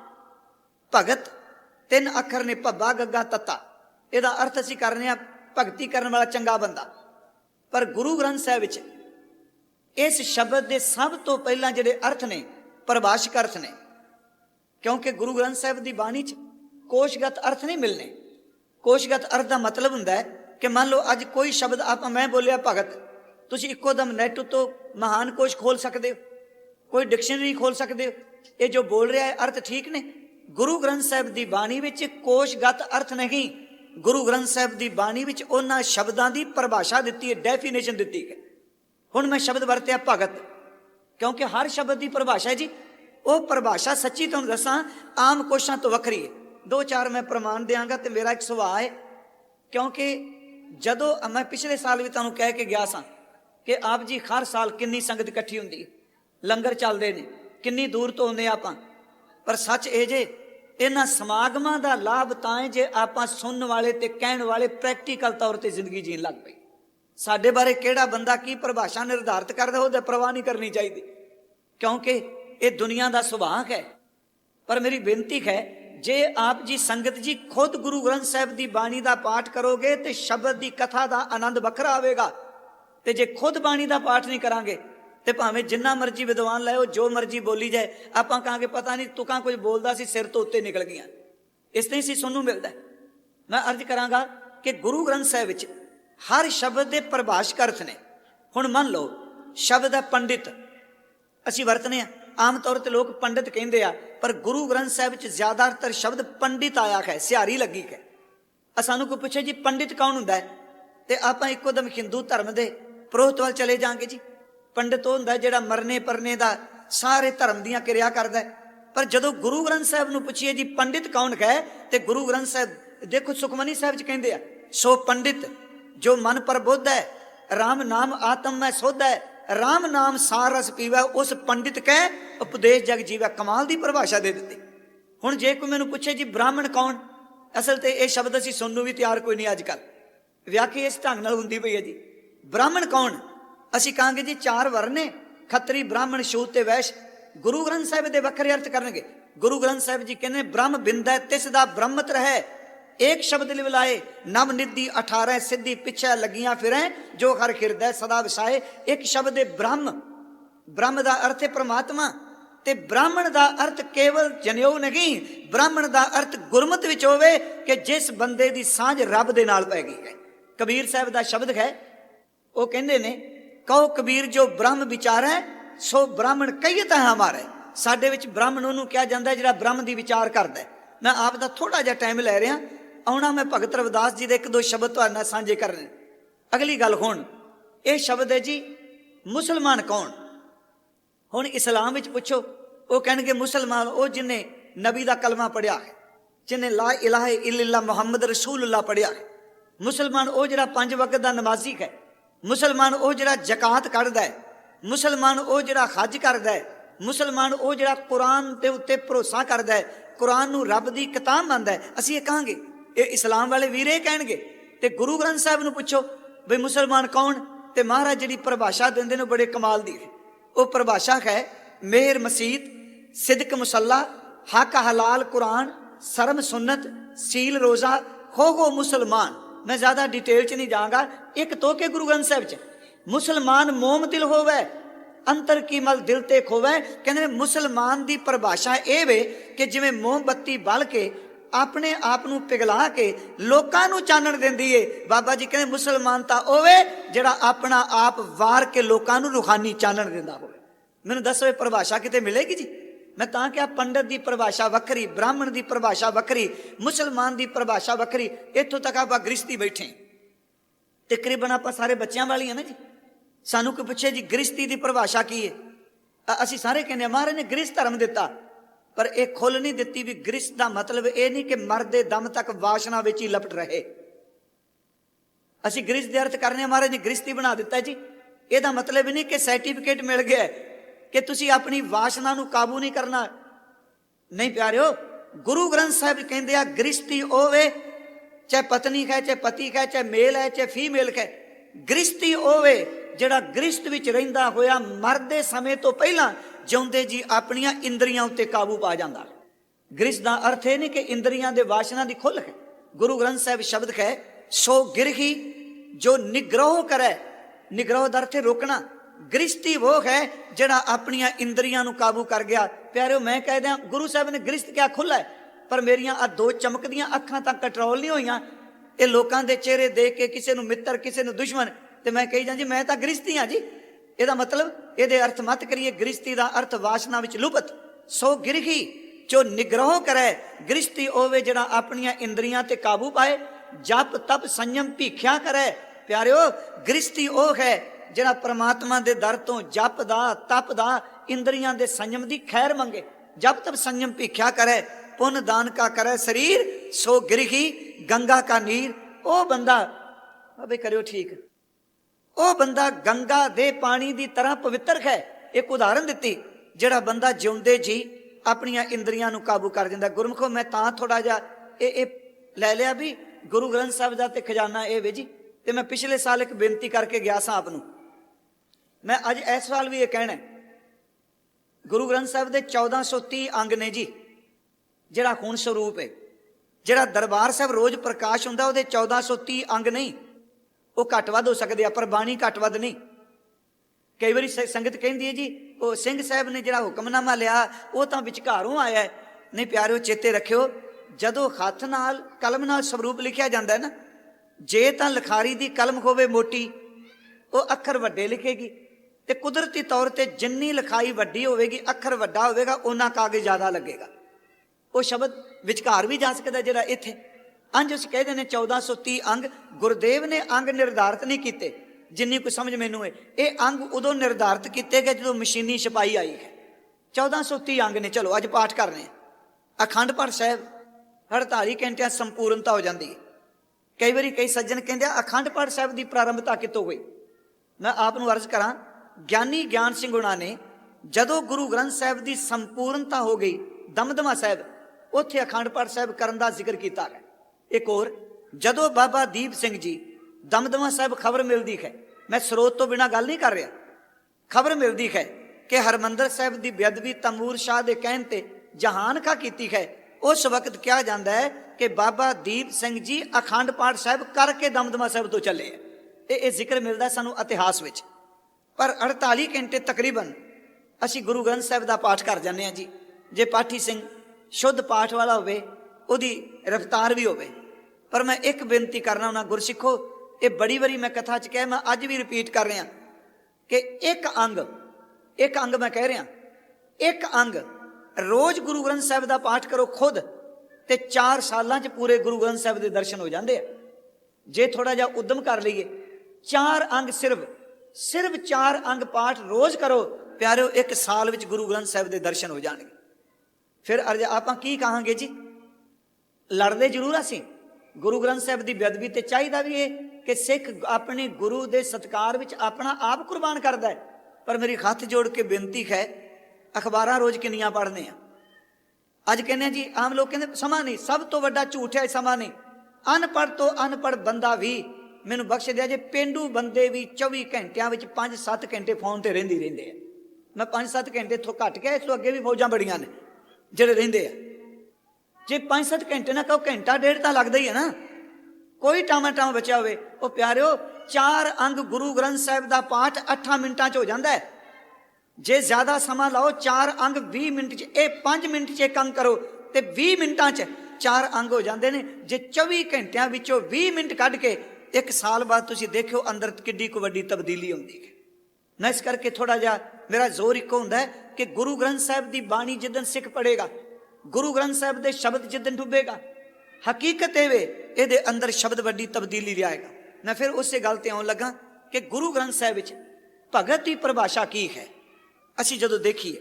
ਭਗਤ, ਤਿੰਨ ਅੱਖਰ ਨੇ, ਭੱਬਾ, ਗੱਗਾ, ਤੱਤਾ। ਇਹਦਾ ਅਰਥ ਅਸੀਂ ਕਰ ਰਹੇ ਹਾਂ ਭਗਤੀ ਕਰਨ ਵਾਲਾ ਚੰਗਾ ਬੰਦਾ। ਪਰ ਗੁਰੂ ਗ੍ਰੰਥ ਸਾਹਿਬ ਵਿੱਚ ਇਸ ਸ਼ਬਦ ਦੇ ਸਭ ਤੋਂ ਪਹਿਲਾਂ ਜਿਹੜੇ ਅਰਥ ਨੇ, ਪਰਿਭਾਸ਼ਕ ਅਰਥ ਨੇ, ਕਿਉਂਕਿ ਗੁਰੂ ਗ੍ਰੰਥ ਸਾਹਿਬ ਦੀ ਬਾਣੀ 'ਚ ਕੋਸ਼ਗਤ ਅਰਥ ਨਹੀਂ ਮਿਲਨੇ। ਕੋਸ਼ਗਤ ਅਰਥ ਦਾ ਮਤਲਬ ਹੁੰਦਾ ਹੈ ਕਿ ਮੰਨ ਲਓ ਅੱਜ ਕੋਈ ਸ਼ਬਦ ਆਪਾਂ ਮੈਂ ਬੋਲਿਆ, ਭਗਤ, ਤੁਸੀਂ ਇੱਕੋ ਦਮ ਨੈਟ ਤੋਂ ਮਹਾਨ ਕੋਸ਼ ਖੋਲ ਸਕਦੇ ਹੋ, ਕੋਈ ਡਿਕਸ਼ਨਰੀ ਖੋਲ ਸਕਦੇ ਹੋ, ਇਹ ਜੋ ਬੋਲ ਰਿਹਾ ਹੈ, ਅਰਥ ਠੀਕ ਨੇ। ਗੁਰੂ ਗ੍ਰੰਥ ਸਾਹਿਬ ਦੀ ਬਾਣੀ ਵਿੱਚ ਕੋਸ਼ਗਤ ਅਰਥ ਨਹੀਂ ਗੁਰੂ ਗ੍ਰੰਥ ਸਾਹਿਬ ਦੀ ਬਾਣੀ ਵਿੱਚ ਉਹਨਾਂ ਸ਼ਬਦਾਂ ਦੀ ਪਰਿਭਾਸ਼ਾ ਦਿੱਤੀ ਹੈ ਡੈਫੀਨੇਸ਼ਨ ਦਿੱਤੀ ਹੈ। ਹੁਣ ਮੈਂ ਸ਼ਬਦ ਵਰਤਿਆ ਭਗਤ, ਕਿਉਂਕਿ ਹਰ ਸ਼ਬਦ ਦੀ ਪਰਿਭਾਸ਼ਾ ਜੀ। ਉਹ ਪਰਿਭਾਸ਼ਾ ਸੱਚੀ ਤੁਹਾਨੂੰ ਦੱਸਾਂ, ਆਮ ਕੋਸ਼ਾਂ ਤੋਂ ਵੱਖਰੀ ਹੈ। ਦੋ ਚਾਰ ਮੈਂ ਪ੍ਰਮਾਣ ਦਿਆਂਗਾ ਤੇ ਮੇਰਾ ਇੱਕ ਸੁਭਾਅ ਹੈ, ਕਿਉਂਕਿ ਜਦੋਂ ਮੈਂ ਪਿਛਲੇ ਸਾਲ ਵੀ ਤੁਹਾਨੂੰ ਕਹਿ ਕੇ ਗਿਆ ਸਾਂ ਕਿ ਆਪ ਜੀ ਹਰ ਸਾਲ ਕਿੰਨੀ ਸੰਗਤ ਇਕੱਠੀ ਹੁੰਦੀ ਹੈ, ਲੰਗਰ ਚੱਲਦੇ ਨੇ, ਕਿੰਨੀ ਦੂਰ ਤੋਂ ਆਉਂਦੇ ਆਪਾਂ। ਪਰ ਸੱਚ ਇਹ ਜੇ ਇਹਨਾਂ ਸਮਾਗਮਾਂ ਦਾ ਲਾਭ ਤਾਂ ਹੈ ਜੇ ਆਪਾਂ ਸੁਣਨ ਵਾਲੇ ਤੇ ਕਹਿਣ ਵਾਲੇ ਪ੍ਰੈਕਟੀਕਲ ਤੌਰ ਤੇ ਜ਼ਿੰਦਗੀ ਜੀਣ ਲੱਗ ਪਏ। ਸਾਡੇ ਬਾਰੇ ਕਿਹੜਾ ਬੰਦਾ ਕੀ ਪਰਿਭਾਸ਼ਾ ਨਿਰਧਾਰਿਤ ਕਰਦਾ ਉਹਦੇ ਪਰਵਾਹ ਨਹੀਂ ਕਰਨੀ ਚਾਹੀਦੀ। ਕਿਉਂਕਿ ਇਹ ਦੁਨੀਆ ਦਾ ਸੁਭਾਅ ਹੈ। ਪਰ ਮੇਰੀ ਬੇਨਤੀ ਹੈ, ਜੇ ਆਪ ਜੀ ਸੰਗਤ ਜੀ ਖੁਦ ਗੁਰੂ ਗ੍ਰੰਥ ਸਾਹਿਬ ਦੀ ਬਾਣੀ ਦਾ ਪਾਠ ਕਰੋਗੇ ਤੇ ਸ਼ਬਦ ਦੀ ਕਥਾ ਦਾ ਆਨੰਦ ਵੱਖਰਾ ਆਵੇਗਾ। ਤੇ ਜੇ ਖੁਦ ਬਾਣੀ ਦਾ ਪਾਠ ਨਹੀਂ ਕਰਾਂਗੇ ਤੇ ਭਾਵੇਂ ਜਿੰਨਾ ਮਰਜ਼ੀ ਵਿਦਵਾਨ ਲਾਇਓ, ਜੋ ਮਰਜ਼ੀ ਬੋਲੀ ਜਾਏ, ਆਪਾਂ ਕਹਾਂਗੇ, ਪਤਾ ਨਹੀਂ ਤੁਕਾਂ ਕੁਝ ਬੋਲਦਾ ਸੀ, ਸਿਰ ਤੋਂ ਉੱਤੇ ਨਿਕਲ ਗਈਆਂ। ਇਸ ਤਰ੍ਹਾਂ ਹੀ ਸੀ, ਸਾਨੂੰ ਮਿਲਦਾ ਮੈਂ ਅਰਜ਼ ਕਰਾਂਗਾ ਕਿ ਗੁਰੂ ਗ੍ਰੰਥ ਸਾਹਿਬ ਵਿੱਚ ਹਰ ਸ਼ਬਦ ਦੇ ਪਰਿਭਾਸ਼ਕ ਅਰਥ ਨੇ। ਹੁਣ ਮੰਨ ਲਓ, ਸ਼ਬਦ ਹੈ ਪੰਡਿਤ। ਅਸੀਂ ਵਰਤਨੇ ਆ। ਆਮ ਤੌਰ ਤੇ ਲੋਕ ਪੰਡਿਤ ਕਹਿੰਦੇ ਆ, ਪਰ ਗੁਰੂ ਗ੍ਰੰਥ ਸਾਹਿਬ ਵਿੱਚ ਜ਼ਿਆਦਾਤਰ ਸ਼ਬਦ ਪੰਡਿਤ ਆਇਆ ਹੈ, ਸਿਹਾਰੀ ਲੱਗੀ ਹੈ। ਆ ਸਾਨੂੰ ਕੋਈ ਪੁੱਛੇ ਜੀ, ਪੰਡਿਤ ਕੌਣ ਹੁੰਦਾ ਹੈ? ਤੇ ਆਪਾਂ ਇੱਕੋ ਦਮ ਹਿੰਦੂ ਧਰਮ ਦੇ ਪ੍ਰੋਹਤ ਵੱਲ ਚਲੇ ਜਾਾਂਗੇ ਜੀ। ਪੰਡਿਤ ਉਹ ਹੁੰਦਾ ਜਿਹੜਾ ਮਰਨੇ ਪਰਨੇ ਦਾ ਸਾਰੇ ਧਰਮ ਦੀਆਂ ਕਿਰਿਆ ਕਰਦਾ ਪਰ ਜਦੋਂ ਗੁਰੂ ਗ੍ਰੰਥ ਸਾਹਿਬ ਨੂੰ ਪੁੱਛੀਏ ਜੀ ਪੰਡਿਤ ਕੌਣ ਹੈ, ਤੇ ਗੁਰੂ ਗ੍ਰੰਥ ਸਾਹਿਬ ਦੇਖੋ ਸੁਖਮਨੀ ਸਾਹਿਬ ਚ ਕਹਿੰਦੇ ਆ, ਸੋ ਪੰਡਿਤ ਜੋ ਮਨ ਪਰ ਬੁੱਧ ਹੈ RAM ਨਾਮ ਆਤਮ ਮੈਂ ਸੁਧ ਹੈ RAM ਨਾਮ ਸਾਰ ਰਸ ਪੀਵੈ, ਉਸ ਪੰਡਿਤ ਕਹਿ ਉਪਦੇਸ਼ ਜਗ ਜੀਵੈ, ਕਮਾਲ ਦੀ ਪਰਿਭਾਸ਼ਾ ਦੇ ਦਿੱਤੀ। ਹੁਣ ਜੇ ਕੋਈ ਮੈਨੂੰ ਪੁੱਛੇ ਜੀ ਬ੍ਰਾਹਮਣ ਕੌਣ, ਅਸਲ ਤੇ ਇਹ ਸ਼ਬਦ ਅਸੀਂ ਸੁਣਨ ਨੂੰ ਵੀ ਤਿਆਰ ਕੋਈ ਨਹੀਂ ਅੱਜ ਕੱਲ ਵਿਆਖਿਆ ਇਸ ਢੰਗ ਨਾਲ ਹੁੰਦੀ ਪਈ ਹੈ ਜੀ। ਬ੍ਰਾਹਮਣ ਕੌਣ? ਅਸੀਂ ਕਹਾਂਗੇ ਜੀ ਚਾਰ ਵਰਨ ਨੇ, ਖੱਤਰੀ ਬ੍ਰਾਹਮਣ ਸ਼ੂਦ ਤੇ ਵੈਸ਼, ਗੁਰੂ ਗ੍ਰੰਥ ਸਾਹਿਬ ਦੇ ਵੱਖਰੇ ਅਰਥ ਕਰਨਗੇ। ਗੁਰੂ ਗ੍ਰੰਥ ਸਾਹਿਬ ਜੀ ਕਹਿੰਦੇ, ਬ੍ਰਹਮ ਬਿੰਦੈ ਤਿਸ ਦਾ ਬ੍ਰਹਮਤ ਰਹਿ। ਏਕ ਸ਼ਬਦ ਲਿਵਲਾਏ, ਨਵ ਨਿੱਧੀ 18 ਸਿੱਧੀ ਪਿੱਛੇ ਲੱਗੀਆਂ ਫਿਰੈ, ਜੋ ਹਰ ਹਿਰਦੈ ਸਦਾ ਵਿਸਾਏ। ਇੱਕ ਸ਼ਬਦ ਹੈ ਬ੍ਰਹਮ। ਬ੍ਰਹਮ ਦਾ ਅਰਥ ਹੈ ਪ੍ਰਮਾਤਮਾ। ਤੇ ਬ੍ਰਾਹਮਣ ਦਾ ਅਰਥ ਕੇਵਲ ਜਨਿਓ ਨਹੀਂ, ਬ੍ਰਾਹਮਣ ਦਾ ਅਰਥ ਗੁਰਮਤ ਵਿੱਚ ਹੋਵੇ ਕਿ ਜਿਸ ਬੰਦੇ ਦੀ ਸਾਂਝ ਰੱਬ ਦੇ ਨਾਲ ਪੈ ਗਈ ਹੈ। ਕਬੀਰ ਸਾਹਿਬ ਦਾ ਸ਼ਬਦ ਹੈ, ਉਹ ਕਹਿੰਦੇ ਨੇ ਕਹੋ ਕਬੀਰ, ਜੋ ਬ੍ਰਹਮ ਵਿਚਾਰ ਹੈ, ਸੋ ਬ੍ਰਾਹਮਣ ਕਹੀਏ ਤਾਂ ਹਮਾਰੇ ਸਾਡੇ ਵਿੱਚ ਬ੍ਰਾਹਮਣ ਉਹਨੂੰ ਕਿਹਾ ਜਾਂਦਾ ਜਿਹੜਾ ਬ੍ਰਹਮ ਦੀ ਵਿਚਾਰ ਕਰਦਾ ਮੈਂ ਆਪ ਦਾ ਥੋੜਾ ਜਿਹਾ ਟਾਈਮ ਲੈ ਰਿਹਾ, ਆਉਣਾ ਮੈਂ ਭਗਤ ਰਵਿਦਾਸ ਜੀ ਦੇ ਇੱਕ ਦੋ ਸ਼ਬਦ ਤੁਹਾਡੇ ਨਾਲ ਸਾਂਝੇ ਕਰਨੇ ਅਗਲੀ ਗੱਲ ਹੁਣ, ਇਹ ਸ਼ਬਦ ਹੈ ਜੀ, ਮੁਸਲਮਾਨ ਕੌਣ? ਹੁਣ ਇਸਲਾਮ ਵਿੱਚ ਪੁੱਛੋ, ਉਹ ਕਹਿਣਗੇ ਮੁਸਲਮਾਨ, ਉਹ ਜਿਨੇ ਨਬੀ ਦਾ ਕਲਮਾ ਪੜਿਆ ਹੈ, ਜਿਨੇ ਲਾ ਇਲਾਹਾ ਇਲਾ ਮੁਹੰਮਦ ਰਸੂਲullah ਪੜਿਆ ਹੈ। ਮੁਸਲਮਾਨ ਉਹ ਜਿਹੜਾ ਪੰਜ ਵਕਤ ਦਾ ਨਮਾਜ਼ੀ ਹੈ ਮੁਸਲਮਾਨ ਉਹ ਜਿਹੜਾ ਜ਼ਕਾਤ ਕੱਢਦਾ ਹੈ, ਮੁਸਲਮਾਨ ਉਹ ਜਿਹੜਾ ਹੱਜ ਕਰਦਾ ਹੈ, ਮੁਸਲਮਾਨ ਉਹ ਜਿਹੜਾ ਕੁਰਾਨ ਦੇ ਉੱਤੇ ਭਰੋਸਾ ਕਰਦਾ ਹੈ, ਕੁਰਾਨ ਨੂੰ ਰੱਬ ਦੀ ਕਿਤਾਬ ਮੰਨਦਾ ਹੈ। ਅਸੀਂ ਇਹ ਕਹਾਂਗੇ, ਇਹ ਇਸਲਾਮ ਵਾਲੇ ਵੀਰੇ ਕਹਿਣਗੇ ਤੇ ਗੁਰੂ ਗ੍ਰੰਥ ਸਾਹਿਬ ਨੂੰ ਪੁੱਛੋ ਵੀ ਮੁਸਲਮਾਨ ਕੌਣ ਤੇ ਮਹਾਰਾਜ ਜਿਹੜੀ ਪਰਿਭਾਸ਼ਾ ਦਿੰਦੇ ਨੇ ਉਹ ਬੜੇ ਕਮਾਲ ਦੀ ਹੈ ਉਹ ਪਰਿਭਾਸ਼ਾ ਹੈ ਮੇਰ ਮਸੀਤ, ਸਿਦਕ ਮੁਸੱਲਾ, ਹੱਕ ਹਲਾਲ ਕੁਰਾਨ, ਸ਼ਰਮ ਸੁਨਨਤ, ਸੀਲ ਰੋਜ਼ਾ ਹੋ ਹੋ ਮੁਸਲਮਾਨ। ਮੈਂ ਜ਼ਿਆਦਾ ਡਿਟੇਲ ਚ ਨਹੀਂ ਜਾਵਾਂਗਾ। ਇੱਕ ਤੋਕੇ ਗੁਰੂ ਗ੍ਰੰਥ ਸਾਹਿਬ ਚ, ਮੁਸਲਮਾਨ ਮੋਮ ਦਿਲ ਹੋਵੇ, ਅੰਤਰ ਕੀ ਮਲ ਦਿਲ ਤੇ ਖੋਵੇ, ਕਹਿੰਦੇ ਮੁਸਲਮਾਨ ਦੀ ਪਰਿਭਾਸ਼ਾ ਇਹ ਵੇ ਕਿ ਜਿਵੇਂ ਮੋਮਬੱਤੀ ਬਲ ਕੇ, ਆਪਣੇ ਆਪ ਨੂੰ ਪਿਘਲਾ ਕੇ, ਲੋਕਾਂ ਨੂੰ ਚਾਨਣ ਦਿੰਦੀ ਏ। ਬਾਬਾ ਜੀ ਕਹਿੰਦੇ ਮੁਸਲਮਾਨ ਤਾਂ ਹੋਵੇ, ਜਿਹੜਾ ਆਪਣਾ ਆਪ ਵਾਰ ਕੇ ਲੋਕਾਂ ਨੂੰ ਰੂਹਾਨੀ ਚਾਨਣ ਦਿੰਦਾ ਹੋਵੇ। ਮੈਨੂੰ ਦੱਸੋ ਇਹ ਪਰਿਭਾਸ਼ਾ ਕਿਤੇ ਮਿਲੇਗੀ ਜੀ? ਮੈਂ ਤਾਂ ਕਿਹਾ ਪੰਡਤ ਦੀ ਪਰਿਭਾਸ਼ਾ ਵੱਖਰੀ, ਬ੍ਰਾਹਮਣ ਦੀ ਪਰਿਭਾਸ਼ਾ ਵੱਖਰੀ, ਮੁਸਲਮਾਨ ਦੀ ਪਰਿਭਾਸ਼ਾ ਵੱਖਰੀ, ਇੱਥੋਂ ਤੱਕ ਆਪਾਂ ਗ੍ਰਿਸ਼ਤੀ ਬੈਠੇ ਤਕਰੀਬਨ ਆਪਾਂ ਸਾਰੇ ਬੱਚਿਆਂ ਵਾਲੀ ਆ ਨਾ ਜੀ। ਸਾਨੂੰ ਕੋਈ ਪੁੱਛੇ ਜੀ ਗ੍ਰਿਸ਼ਤੀ ਦੀ ਪਰਿਭਾਸ਼ਾ ਕੀ ਹੈ? ਅਸੀਂ ਸਾਰੇ ਕਹਿੰਦੇ ਆ ਮਹਾਰਾਜ ਨੇ ਗ੍ਰਿਸਤ ਧਰਮ ਦਿੱਤਾ। ਪਰ ਇਹ ਖੁੱਲ ਨਹੀਂ ਦਿੱਤੀ ਵੀ ਗ੍ਰਸਤ ਦਾ ਮਤਲਬ ਇਹ ਨਹੀਂ ਕਿ ਮਰਦੇ ਦਮ ਤੱਕ ਵਾਸ਼ਨਾ ਵਿੱਚ ਹੀ ਲਪਟ ਰਹੇ। ਅਸੀਂ ਗ੍ਰਸਤ ਦੇ ਅਰਥ ਕਰਨੇ ਆ ਮਹਾਰਾਜ ਨੇ ਗ੍ਰਿਸਤੀ ਬਣਾ ਦਿੱਤਾ ਜੀ। ਇਹਦਾ ਮਤਲਬ ਨਹੀਂ ਕਿ ਸਰਟੀਫਿਕੇਟ ਮਿਲ ਗਿਆ। ਕਿ ਤੁਸੀਂ ਆਪਣੀ ਵਾਸ਼ਨਾ ਨੂੰ ਕਾਬੂ ਨਹੀਂ ਕਰਨਾ। ਨਹੀਂ ਪਿਆਰਿਓ, ਗੁਰੂ ਗ੍ਰੰਥ ਸਾਹਿਬ ਕਹਿੰਦੇ ਆ ਗ੍ਰਸਤੀ ਹੋਵੇ, ਚਾਹੇ ਪਤਨੀ ਹੈ ਚਾਹੇ ਪਤੀ ਹੈ ਚਾਹੇ ਮੇਲ ਹੈ, ਚਾਹੇ ਫੀਮੇਲ ਹੈ ਗ੍ਰਸਤੀ ਹੋਵੇ, ਜਿਹੜਾ ਗ੍ਰਸਤ ਵਿੱਚ ਰਹਿੰਦਾ ਹੋਇਆ, ਮਰਦੇ ਸਮੇਂ ਤੋਂ ਪਹਿਲਾਂ ਜਿਉਂਦੇ ਜੀ, ਆਪਣੀਆਂ ਇੰਦਰੀਆਂ ਉੱਤੇ ਕਾਬੂ ਪਾ ਜਾਂਦਾ। ਗ੍ਰਸਤ ਦਾ ਅਰਥ ਇਹ ਨਹੀਂ ਕਿ ਇੰਦਰੀਆਂ ਦੇ ਵਾਸ਼ਨਾ ਦੀ ਖੁੱਲ੍ਹ ਹੈ। ਗੁਰੂ ਗ੍ਰੰਥ ਸਾਹਿਬ ਸ਼ਬਦ ਹੈ ਸੋ ਗਿਰਹੀ ਜੋ ਨਿਗਰੋਹ ਕਰੇ, ਨਿਗਰੋਹ ਦਾ ਅਰਥ ਹੈ ਰੋਕਣਾ। ਗ੍ਰਿਸ਼ਤੀ ਉਹ ਹੈ ਜਿਹੜਾ ਆਪਣੀਆਂ ਇੰਦਰੀਆਂ ਨੂੰ ਕਾਬੂ ਕਰ ਗਿਆ। ਪਿਆਰਿਓ, ਮੈਂ ਕਹਿ ਦਿਆਂ, ਗੁਰੂ ਸਾਹਿਬ ਨੇ ਗ੍ਰਿਸ਼ਤ ਕਿਆ ਖੁੱਲਾ ਹੈ? ਪਰ ਮੇਰੀਆਂ ਆ ਦੋ ਚਮਕਦੀਆਂ ਅੱਖਾਂ ਤਾਂ ਕੰਟਰੋਲ ਨਹੀਂ ਹੋਈਆਂ। ਇਹ ਲੋਕਾਂ ਦੇ ਚਿਹਰੇ ਦੇਖ ਕੇ ਕਿਸੇ ਨੂੰ ਮਿੱਤਰ, ਕਿਸੇ ਨੂੰ ਦੁਸ਼ਮਣ, ਤੇ ਮੈਂ ਕਹੀ ਜਾਂ ਜੀ, ਮੈਂ ਤਾਂ ਗ੍ਰਿਸ਼ਤੀ ਹਾਂ ਜੀ। ਇਹਦਾ ਮਤਲਬ, ਇਹਦੇ ਅਰਥ ਮਤ ਕਰੀਏ ਗ੍ਰਿਸ਼ਤੀ ਦਾ ਅਰਥ ਵਾਸ਼ਨਾ ਵਿੱਚ ਲੁਪਤ। ਸੋ ਗਿਰਹੀ, ਜੋ ਨਿਗਰਹ ਕਰੇ ਗ੍ਰਸਤੀ ਹੋਵੇ ਜਿਹੜਾ ਆਪਣੀਆਂ ਇੰਦਰੀਆਂ ਤੇ ਕਾਬੂ ਪਾਏ, ਜਪ, ਤਪ, ਸੰਯਮ, ਭੀਖਿਆ ਕਰੇ। ਪਿਆਰਿਓ ਗ੍ਰਿਸ਼ਤੀ ਉਹ ਹੈ ਜਿਹੜਾ ਪ੍ਰਮਾਤਮਾ ਦੇ ਦਰ ਤੋਂ ਜਪ ਦਾ ਤਪ ਦਾ ਇੰਦਰੀਆਂ ਦੇ ਸੰਯਮ ਦੀ ਖੈਰ ਮੰਗੇ। ਜਪ ਤਪ ਸੰਯਮ ਭੀਖਿਆ ਕਰੇ, ਪੁੰਨ ਦਾਨ ਕਾ ਕਰੇ ਸਰੀਰ, ਸੋ ਗਿਰਹੀ, ਗੰਗਾ ਕਾ ਨੀਰ। ਉਹ ਬੰਦਾ ਅਬੇ ਕਰਿਓ ਠੀਕ। ਉਹ ਬੰਦਾ ਗੰਗਾ ਦੇ ਪਾਣੀ ਦੀ ਤਰ੍ਹਾਂ ਪਵਿੱਤਰ ਹੈ। ਇੱਕ ਉਦਾਹਰਨ ਦਿੱਤੀ, ਜਿਹੜਾ ਬੰਦਾ ਜਿਉਂਦੇ ਜੀ, ਆਪਣੀਆਂ ਇੰਦਰੀਆਂ ਨੂੰ ਕਾਬੂ ਕਰ ਦਿੰਦਾ। ਗੁਰਮਖੋ, ਮੈਂ ਤਾਂ ਥੋੜਾ ਜਿਹਾ ਇਹ ਇਹ ਲੈ ਲਿਆ ਵੀ ਗੁਰੂ ਗ੍ਰੰਥ ਸਾਹਿਬ ਦਾ ਤੇ ਖਜ਼ਾਨਾ ਇਹ ਵੇ ਜੀ, ਤੇ ਮੈਂ ਪਿਛਲੇ ਸਾਲ ਇੱਕ ਬੇਨਤੀ ਕਰਕੇ ਗਿਆ ਸਾਂ ਆਪ ਨੂੰ। ਮੈਂ ਅੱਜ ਇਸ ਸਾਲ ਵੀ ਇਹ ਕਹਿਣਾ ਗੁਰੂ ਗ੍ਰੰਥ ਸਾਹਿਬ ਦੇ 1430 ਅੰਗ ਨੇ ਜੀ, ਜਿਹੜਾ ਹੁਣ ਸਰੂਪ ਹੈ, ਜਿਹੜਾ ਦਰਬਾਰ ਸਾਹਿਬ ਰੋਜ਼ ਪ੍ਰਕਾਸ਼ ਹੁੰਦਾ, ਉਹਦੇ 1430 ਅੰਗ ਨਹੀਂ। ਉਹ ਘੱਟ ਵੱਧ ਹੋ ਸਕਦੇ ਆ, ਪਰ ਬਾਣੀ ਘੱਟ ਵੱਧ ਨਹੀਂ। ਕਈ ਵਾਰੀ ਸ- ਸੰਗਤ ਕਹਿੰਦੀ ਹੈ ਜੀ, ਉਹ ਸਿੰਘ ਸਾਹਿਬ ਨੇ ਜਿਹੜਾ ਹੁਕਮਨਾਮਾ ਲਿਆ, ਉਹ ਤਾਂ ਵਿਚਕਾਰੋਂ ਆਇਆ ਹੈ। ਨਹੀਂ ਪਿਆਰਿਓ, ਚੇਤੇ ਰੱਖਿਓ, ਜਦੋਂ ਹੱਥ ਨਾਲ, ਕਲਮ ਨਾਲ ਸਰੂਪ ਲਿਖਿਆ ਜਾਂਦਾ ਹੈ ਨਾ, ਜੇ ਤਾਂ ਲਿਖਾਰੀ ਦੀ ਕਲਮ ਹੋਵੇ ਮੋਟੀ, ਉਹ ਅੱਖਰ ਵੱਡੇ ਲਿਖੇਗੀ। ਤੇ ਕੁਦਰਤੀ ਤੌਰ ਤੇ ਜਿੰਨੀ ਲਿਖਾਈ ਵੱਡੀ ਹੋਵੇਗੀ, ਅੱਖਰ ਵੱਡਾ ਹੋਵੇਗਾ ਉਹਨਾਂ ਕਾਗਜ਼ ਜ਼ਿਆਦਾ ਲੱਗੇਗਾ। ਉਹ ਸ਼ਬਦ ਵਿਚਕਾਰ ਵੀ ਜਾ ਸਕਦਾ ਜਿਹੜਾ ਇੱਥੇ। ਅੰਜ ਅਸੀਂ ਕਹਿੰਦੇ ਨੇ 1430 ਅੰਗ, ਗੁਰਦੇਵ ਨੇ ਅੰਗ ਨਿਰਧਾਰਤ ਨਹੀਂ ਕੀਤੇ। ਜਿੰਨੀ ਕੋਈ ਸਮਝ ਮੈਨੂੰ ਹੈ, ਇਹ ਅੰਗ ਉਦੋਂ ਨਿਰਧਾਰਤ ਕੀਤੇ ਗਏ ਜਦੋਂ ਮਸ਼ੀਨੀ ਛਪਾਈ ਆਈ ਹੈ। 1430 ਅੰਗ ਨੇ, ਚਲੋ ਅੱਜ ਪਾਠ ਕਰਨੇ ਆ ਅਖੰਡ ਪਾਠ ਸਾਹਿਬ 48 ਘੰਟਿਆਂ ਸੰਪੂਰਨਤਾ ਹੋ ਜਾਂਦੀ ਹੈ। ਕਈ ਵਾਰੀ ਕਈ ਸੱਜਣ ਕਹਿੰਦੇ ਅਖੰਡ ਪਾਠ ਸਾਹਿਬ ਦੀ ਪ੍ਰਾਰੰਭਤਾ ਕਿੱਥੋਂ ਹੋਈ? ਮੈਂ ਆਪ ਨੂੰ ਅਰਜ਼ ਕਰਾਂ ਗਿਆਨੀ ਗਿਆਨ ਸਿੰਘ ਹੁਣਾਂ ਨੇ ਜਦੋਂ ਗੁਰੂ ਗ੍ਰੰਥ ਸਾਹਿਬ ਦੀ ਸੰਪੂਰਨਤਾ ਹੋ ਗਈ, ਦਮਦਮਾ ਸਾਹਿਬ, ਉੱਥੇ ਅਖੰਡ ਪਾਠ ਸਾਹਿਬ ਕਰਨ ਦਾ ਜ਼ਿਕਰ ਕੀਤਾ ਹੈ ਇੱਕ ਹੋਰ, ਜਦੋਂ ਬਾਬਾ ਦੀਪ ਸਿੰਘ ਜੀ ਦਮਦਮਾ ਸਾਹਿਬ ਖਬਰ ਮਿਲਦੀ ਹੈ, ਮੈਂ ਸਰੋਤ ਤੋਂ ਬਿਨਾ ਗੱਲ ਨਹੀਂ ਕਰ ਰਿਹਾ। ਖਬਰ ਮਿਲਦੀ ਹੈ ਕਿ ਹਰਮੰਦਰ ਸਾਹਿਬ ਦੀ ਬੇਅਦਬੀ ਤਮੂਰ ਸ਼ਾਹ ਦੇ ਕਹਿਣ ਤੇ ਜਹਾਨ ਕਾ ਕੀਤੀ ਹੈ। ਉਸ ਵਕਤ ਕਿਹਾ ਜਾਂਦਾ ਹੈ ਕਿ ਬਾਬਾ ਦੀਪ ਸਿੰਘ ਜੀ ਅਖੰਡ ਪਾਠ ਸਾਹਿਬ ਕਰਕੇ ਦਮਦਮਾ ਸਾਹਿਬ ਤੋਂ ਚੱਲੇ ਆ ਇਹ ਇਹ ਜ਼ਿਕਰ ਮਿਲਦਾ ਸਾਨੂੰ ਇਤਿਹਾਸ ਵਿੱਚ। ਪਰ 48 ਘੰਟੇ ਤਕਰੀਬਨ ਅਸੀਂ ਗੁਰੂ ਗ੍ਰੰਥ ਸਾਹਿਬ ਦਾ ਪਾਠ ਕਰ ਜਾਂਦੇ ਹਾਂ ਜੀ। ਜੇ ਪਾਠੀ ਸਿੰਘ ਸ਼ੁੱਧ ਪਾਠ ਵਾਲਾ ਹੋਵੇ, ਉਹਦੀ ਰਫਤਾਰ ਵੀ ਹੋਵੇ। ਪਰ ਮੈਂ ਇੱਕ ਬੇਨਤੀ ਕਰਨਾ ਉਹਨਾਂ ਗੁਰਸਿੱਖੋ, ਇਹ ਬੜੀ ਵਾਰੀ ਮੈਂ ਕਥਾ 'ਚ ਕਹਿ, ਮੈਂ ਅੱਜ ਵੀ ਰਿਪੀਟ ਕਰ ਰਿਹਾ ਕਿ ਇੱਕ ਅੰਗ ਇੱਕ ਅੰਗ ਮੈਂ ਕਹਿ ਰਿਹਾ, ਇੱਕ ਅੰਗ ਰੋਜ਼ ਗੁਰੂ ਗ੍ਰੰਥ ਸਾਹਿਬ ਦਾ ਪਾਠ ਕਰੋ ਖੁਦ ਤੇ 4 ਸਾਲਾਂ 'ਚ ਪੂਰੇ ਗੁਰੂ ਗ੍ਰੰਥ ਸਾਹਿਬ ਦੇ ਦਰਸ਼ਨ ਹੋ ਜਾਂਦੇ ਆ। ਜੇ ਥੋੜਾ ਜਿਹਾ ਉਦਮ ਕਰ ਲਈਏ, ਚਾਰ ਅੰਗ ਸਿਰਫ ਸਿਰਫ ਚਾਰ ਅੰਗ ਪਾਠ ਰੋਜ਼ ਕਰੋ, ਪਿਆਰਿਓ, ਇੱਕ ਸਾਲ ਵਿੱਚ ਗੁਰੂ ਗ੍ਰੰਥ ਸਾਹਿਬ ਦੇ ਦਰਸ਼ਨ ਹੋ ਜਾਣਗੇ। ਫਿਰ ਅਰਜ ਆਪਾਂ ਕੀ ਕਹਾਂਗੇ ਜੀ? ਲੜਦੇ ਜ਼ਰੂਰ ਅਸੀਂ। ਗੁਰੂ ਗ੍ਰੰਥ ਸਾਹਿਬ ਦੀ ਬੇਅਦਬੀ ਤੇ ਚਾਹੀਦਾ ਵੀ ਇਹ ਕਿ ਸਿੱਖ ਆਪਣੇ ਗੁਰੂ ਦੇ ਸਤਕਾਰ ਵਿੱਚ ਆਪਣਾ ਆਪ ਕੁਰਬਾਨ ਕਰਦਾ ਹੈ। ਪਰ ਮੇਰੀ ਹੱਥ ਜੋੜ ਕੇ ਬੇਨਤੀ ਹੈ, ਅਖਬਾਰਾਂ ਰੋਜ਼ ਕਿੰਨੀਆਂ ਪੜ੍ਹਦੇ ਆ। ਅੱਜ ਕਹਿੰਦੇ ਆ ਜੀ, ਆਮ ਲੋਕ ਕਹਿੰਦੇ, ਸਮਾਂ ਨਹੀਂ, ਸਭ ਤੋਂ ਵੱਡਾ ਝੂਠ ਹੈ ਸਮਾਂ ਨਹੀਂ। ਅਨਪੜ੍ਹ ਤੋਂ ਅਨਪੜ੍ਹ ਬੰਦਾ ਵੀ ਮੈਨੂੰ ਬਖਸ਼ ਦਿਆ ਜੇ ਪਿੰਡੂ ਬੰਦੇ ਵੀ 24 ਘੰਟਿਆਂ ਵਿੱਚ 5-7 ਘੰਟੇ ਫੋਨ ਤੇ ਰਹਿੰਦੀ ਰਹਿੰਦੇ ਆ। ਮੈਂ 5-7 ਘੰਟੇ ਤੋਂ ਘੱਟ ਗਿਆ, ਇਸ ਤੋਂ ਅੱਗੇ ਵੀ ਫੌਜਾਂ ਬੜੀਆਂ ਨੇ, ਜਿਹੜੇ ਰਹਿੰਦੇ ਆ। ਜੇ 5-7 ਘੰਟੇ ਨਾ ਕਹੋ, ਘੰਟਾ ਡੇਢ ਤਾਂ ਲੱਗਦਾ ਹੀ ਹੈ ਨਾ। ਕੋਈ ਟਾਮਾ ਟਾਮ ਬਚਿਆ ਹੋਵੇ। ਉਹ ਪਿਆਰਿਓ, ਚਾਰ ਅੰਗ ਗੁਰੂ ਗ੍ਰੰਥ ਸਾਹਿਬ ਦਾ ਪਾਠ 8 ਮਿੰਟਾਂ 'ਚ ਹੋ ਜਾਂਦਾ ਹੈ। ਜੇ ਜ਼ਿਆਦਾ ਸਮਾਂ ਲਾਓ, ਚਾਰ ਅੰਗ 20 ਮਿੰਟ 'ਚ, ਇਹ 5 ਮਿੰਟ 'ਚ ਇੱਕ ਅੰਗ ਕਰੋ ਤੇ 20 ਮਿੰਟਾਂ 'ਚ ਚਾਰ ਅੰਗ ਹੋ ਜਾਂਦੇ ਨੇ। ਜੇ 24 ਘੰਟਿਆਂ ਵਿੱਚੋਂ 20 ਮਿੰਟ ਕੱਢ ਕੇ ਇੱਕ ਸਾਲ ਬਾਅਦ ਤੁਸੀਂ ਦੇਖਿਓ ਅੰਦਰ ਕਿੱਡੀ ਕੁ ਵੱਡੀ ਤਬਦੀਲੀ ਆਉਂਦੀ ਹੈ। ਨਾ ਇਸ ਕਰਕੇ ਥੋੜਾ ਜਿਹਾ ਮੇਰਾ ਜ਼ੋਰ ਇੱਕੋ ਹੁੰਦਾ ਹੈ ਕਿ ਗੁਰੂ ਗ੍ਰੰਥ ਸਾਹਿਬ ਦੀ ਬਾਣੀ ਜਿੱਦਨ ਸਿੱਖ ਪੜੇਗਾ ਗੁਰੂ ਗ੍ਰੰਥ ਸਾਹਿਬ ਦੇ ਸ਼ਬਦ ਜਿੱਦਨ ਡੁੱਬੇਗਾ, ਹਕੀਕਤ ਇਹ ਵੇ, ਇਹਦੇ ਅੰਦਰ ਸ਼ਬਦ ਵੱਡੀ ਤਬਦੀਲੀ ਲਿਆਏਗਾ। ਮੈਂ ਫਿਰ ਉਸੇ ਗੱਲ ਤੇ ਆਉਣ ਲੱਗਾ ਕਿ ਗੁਰੂ ਗ੍ਰੰਥ ਸਾਹਿਬ ਵਿੱਚ ਭਗਤ ਦੀ ਪਰਿਭਾਸ਼ਾ ਕੀ ਹੈ? ਅਸੀਂ ਜਦੋਂ ਦੇਖੀਏ,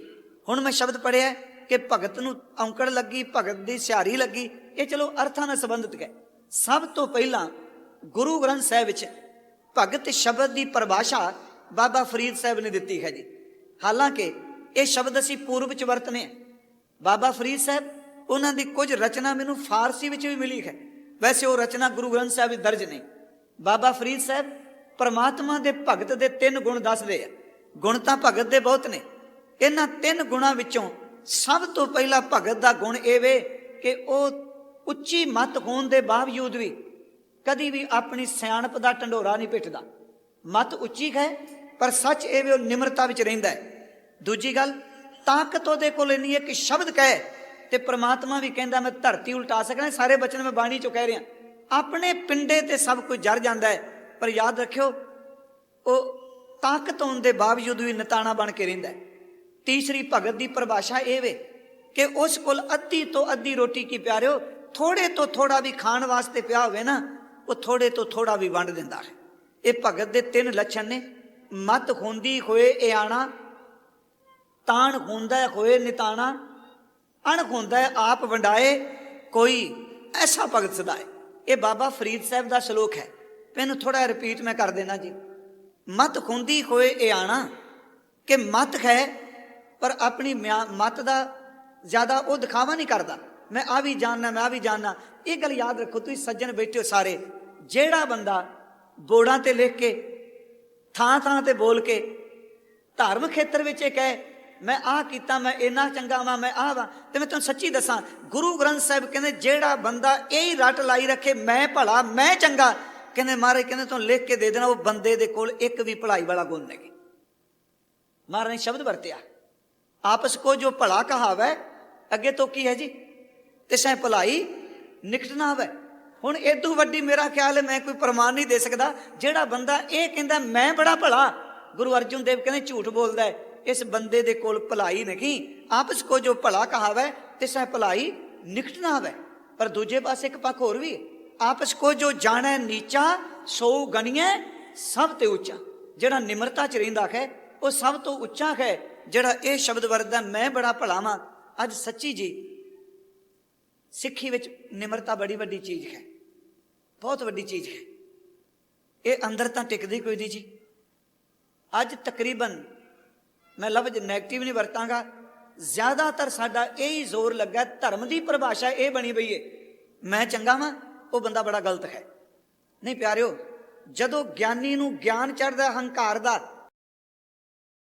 ਹੁਣ ਮੈਂ ਸ਼ਬਦ ਪੜਿਆ ਕਿ ਭਗਤ ਨੂੰ ਔਂਕੜ ਲੱਗੀ, ਭਗਤ ਦੀ ਸਿਆਰੀ ਲੱਗੀ, ਇਹ ਚਲੋ ਅਰਥਾਂ ਨਾਲ ਸੰਬੰਧਿਤ ਹੈ। ਸਭ ਤੋਂ ਪਹਿਲਾਂ ਗੁਰੂ ਗ੍ਰੰਥ ਸਾਹਿਬ ਵਿੱਚ ਭਗਤ ਸ਼ਬਦ ਦੀ ਪਰਿਭਾਸ਼ਾ ਬਾਬਾ ਫਰੀਦ ਸਾਹਿਬ ਨੇ ਦਿੱਤੀ ਹੈ ਜੀ। ਹਾਲਾਂਕਿ ਇਹ ਸ਼ਬਦ ਅਸੀਂ ਪੂਰਬ ਵਿੱਚ ਵਰਤਨੇ ਆ। ਬਾਬਾ ਫਰੀਦ ਸਾਹਿਬ, ਉਹਨਾਂ ਦੀ ਕੁਝ ਰਚਨਾ ਮੈਨੂੰ ਫਾਰਸੀ ਵਿੱਚ ਵੀ ਮਿਲੀ ਹੈ। ਵੈਸੇ ਉਹ ਰਚਨਾ ਗੁਰੂ ਗ੍ਰੰਥ ਸਾਹਿਬ ਵਿੱਚ ਦਰਜ ਨਹੀਂ। ਬਾਬਾ ਫਰੀਦ ਸਾਹਿਬ ਪਰਮਾਤਮਾ ਦੇ ਭਗਤ ਦੇ ਤਿੰਨ ਗੁਣ ਦੱਸਦੇ ਆ। ਗੁਣ ਤਾਂ ਭਗਤ ਦੇ ਬਹੁਤ ਨੇ। ਇਹਨਾਂ ਤਿੰਨ ਗੁਣਾਂ ਵਿੱਚੋਂ ਸਭ ਤੋਂ ਪਹਿਲਾ ਭਗਤ ਦਾ ਗੁਣ ਇਹ ਵੇ ਕਿ ਉਹ ਉੱਚੀ ਮਤ ਹੋਣ ਦੇ ਬਾਵਜੂਦ ਵੀ ਕਦੀ ਵੀ ਆਪਣੀ ਸਿਆਣਪ ਦਾ ਢੰਡੋਰਾ ਨਹੀਂ ਪਿੱਟਦਾ। ਮਤ ਉੱਚੀ ਹੈ ਪਰ ਸੱਚ ਇਹ ਵੀ ਉਹ ਨਿਮਰਤਾ ਵਿੱਚ ਰਹਿੰਦਾ ਹੈ। ਦੂਜੀ ਗੱਲ, ਤਾਕਤ ਉਹਦੇ ਕੋਲ ਇੰਨੀ ਹੈ ਕਿ ਸ਼ਬਦ ਕਹੇ ਤੇ ਪ੍ਰਮਾਤਮਾ ਵੀ ਕਹਿੰਦਾ, ਮੈਂ ਧਰਤੀ ਉਲਟਾ ਸਕਦਾ, ਸਾਰੇ ਬਚਨ ਮੈਂ ਬਾਣੀ ਚੋਂ ਕਹਿ ਰਿਹਾ। ਆਪਣੇ ਪਿੰਡੇ ਤੇ ਸਭ ਕੁਝ ਜਰ ਜਾਂਦਾ ਹੈ, ਪਰ ਯਾਦ ਰੱਖਿਓ, ਉਹ ਤਾਕਤ ਹੋਣ ਦੇ ਬਾਵਜੂਦ ਵੀ ਨਤਾਣਾ ਬਣ ਕੇ ਰਹਿੰਦਾ ਹੈ। ਤੀਸਰੀ ਭਗਤ ਦੀ ਪਰਿਭਾਸ਼ਾ ਇਹ ਵੇ ਕਿ ਉਸ ਕੋਲ ਅੱਧੀ ਤੋਂ ਅੱਧੀ ਰੋਟੀ ਕੀ ਪਿਆਰਿਓ ਥੋੜੇ ਤੋਂ ਥੋੜਾ ਵੀ ਖਾਣ ਵਾਸਤੇ ਪਿਆ ਹੋਵੇ ਨਾ ਉਹ ਥੋੜੇ ਤੋਂ ਥੋੜਾ ਵੀ ਵੰਡ ਦਿੰਦਾ ਹੈ। ਇਹ ਭਗਤ ਦੇ ਤਿੰਨ ਲੱਛਣ ਨੇ। ਮਤ ਹੁੰਦੀ ਹੋਏ ਇਹ ਆਣਾ, ਤਾਣ ਹੁੰਦਾ ਹੋਏ ਨਿਤਾਣਾ, ਅਣ ਹੁੰਦਾ ਆਪ ਵੰਡਾਏ, ਕੋਈ ਐਸਾ ਭਗਤ ਸਦਾਏ। ਇਹ ਬਾਬਾ ਫਰੀਦ ਸਾਹਿਬ ਦਾ ਸ਼ਲੋਕ ਹੈ। ਮੈਨੂੰ ਥੋੜਾ ਰਿਪੀਟ ਮੈਂ ਕਰ ਦੇਣਾ ਜੀ। ਮਤ ਹੁੰਦੀ ਹੋਏ ਇਹ ਆਣਾ, ਕਿ ਮਤ ਹੈ, ਪਰ ਆਪਣੀ ਮਿਆ- ਮਤ ਦਾ ਜ਼ਿਆਦਾ ਉਹ ਦਿਖਾਵਾ ਨਹੀਂ ਕਰਦਾ। ਮੈਂ ਆ ਵੀ ਜਾਣਨਾ, ਮੈਂ ਆ ਵੀ ਜਾਣਨਾ। ਇਹ ਗੱਲ ਯਾਦ ਰੱਖੋ, ਤੁਸੀਂ ਸੱਜਣ ਬੈਠੇ ਹੋ ਸਾਰੇ। ਜਿਹੜਾ ਬੰਦਾ ਬੋਰਡਾਂ ਤੇ ਲਿਖ ਕੇ, ਥਾਂ ਥਾਂ ਤੇ ਬੋਲ ਕੇ, ਧਰਮ ਖੇਤਰ ਵਿੱਚ ਇਹ ਕਹੇ, ਮੈਂ ਆਹ ਕੀਤਾ, ਮੈਂ ਇੰਨਾ ਚੰਗਾ ਵਾਂ, ਮੈਂ ਆਹ ਵਾਂ। ਤੇ ਮੈਂ ਤੁਹਾਨੂੰ ਸੱਚੀ ਦੱਸਾਂ, ਗੁਰੂ ਗ੍ਰੰਥ ਸਾਹਿਬ ਕਹਿੰਦੇ, ਜਿਹੜਾ ਬੰਦਾ ਇਹ ਰੱਟ ਲਾਈ ਰੱਖੇ, ਮੈਂ ਭਲਾ, ਮੈਂ ਚੰਗਾ, ਕਹਿੰਦੇ, ਮਹਾਰਾਜ ਕਹਿੰਦੇ ਤੁਹਾਨੂੰ ਲਿਖ ਕੇ ਦੇ ਦੇਣਾ, ਉਹ ਬੰਦੇ ਦੇ ਕੋਲ ਇੱਕ ਵੀ ਭਲਾਈ ਵਾਲਾ ਗੁਣ ਨਹੀਂ ਮਹਾਰਾਜ ਨੇ ਸ਼ਬਦ ਵਰਤਿਆ। ਆਪਸ ਕੋ ਜੋ ਭਲਾ ਕਹਾਵੇ, ਅੱਗੇ ਤੋਂ ਕੀ ਹੈ ਜੀ? ਤੇ ਸਹਿ ਭਲਾਈ ਨਿਕਟ ਨਾ ਹੋਵੇ। ਹੁਣ ਇਦੋਂ ਵੱਡੀ ਮੇਰਾ ਖਿਆਲ ਹੈ, ਮੈਂ ਕੋਈ ਪ੍ਰਮਾਣ ਨਹੀਂ ਦੇ ਸਕਦਾ। ਜਿਹੜਾ ਬੰਦਾ ਇਹ ਕਹਿੰਦਾ, ਮੈਂ ਬੜਾ ਭਲਾ। ਗੁਰੂ ਅਰਜਨ ਦੇਵ ਕਹਿੰਦੇ, ਝੂਠ ਬੋਲਦਾ ਹੈ। ਇਸ ਬੰਦੇ ਦੇ ਕੋਲ ਭਲਾਈ ਨਹੀਂ। ਆਪਸ ਕੋ ਜੋ ਭਲਾ ਕਹਾਵੇ ਤੇ ਸਹਿ ਭਲਾਈ ਨਿਕਟ ਨਾ ਹੋਵੇ। ਪਰ ਦੂਜੇ ਪਾਸੇ ਇੱਕ ਪੱਖ ਹੋਰ ਵੀ ਹੈ। ਆਪਸ ਕੋ ਜੋ ਜਾਣੈ ਨੀਚਾ, ਸੋ ਗਣੀਐ ਸਭ ਤੇ ਉੱਚਾ। ਜਿਹੜਾ ਨਿਮਰਤਾ ਚ ਰਹਿੰਦਾ ਹੈ ਉਹ ਸਭ ਤੋਂ ਉੱਚਾ ਹੈ ਜਿਹੜਾ ਇਹ ਸ਼ਬਦ ਵਰਦਾ ਮੈਂ ਬੜਾ ਭਲਾਵਾਂ ਅੱਜ ਸੱਚੀ ਜੀ ਸਿੱਖੀ ਵਿੱਚ ਨਿਮਰਤਾ ਬੜੀ ਵੱਡੀ ਚੀਜ਼ ਹੈ। ਬਹੁਤ ਵੱਡੀ ਚੀਜ਼ ਹੈ। ਇਹ ਅੰਦਰ ਤਾਂ ਟਿਕਦੀ ਕੋਈ ਨਹੀਂ ਜੀ। ਅੱਜ ਤਕਰੀਬਨ ਮੈਂ ਲਫ਼ਜ਼ 네ਗੇਟਿਵ ਨਹੀਂ ਵਰਤਾਂਗਾ। ਜ਼ਿਆਦਾਤਰ ਸਾਡਾ ਇਹ ਹੀ ਜ਼ੋਰ ਲੱਗਾ, ਧਰਮ ਦੀ ਪਰਿਭਾਸ਼ਾ ਇਹ ਬਣੀ ਪਈ ਏ। ਮੈਂ ਚੰਗਾ ਵਾਂ, ਉਹ ਬੰਦਾ ਬੜਾ ਗਲਤ ਹੈ। ਨਹੀਂ ਪਿਆਰਿਓ, ਜਦੋਂ ਗਿਆਨੀ ਨੂੰ ਗਿਆਨ ਚੜਦਾ ਹੰਕਾਰ ਦਾ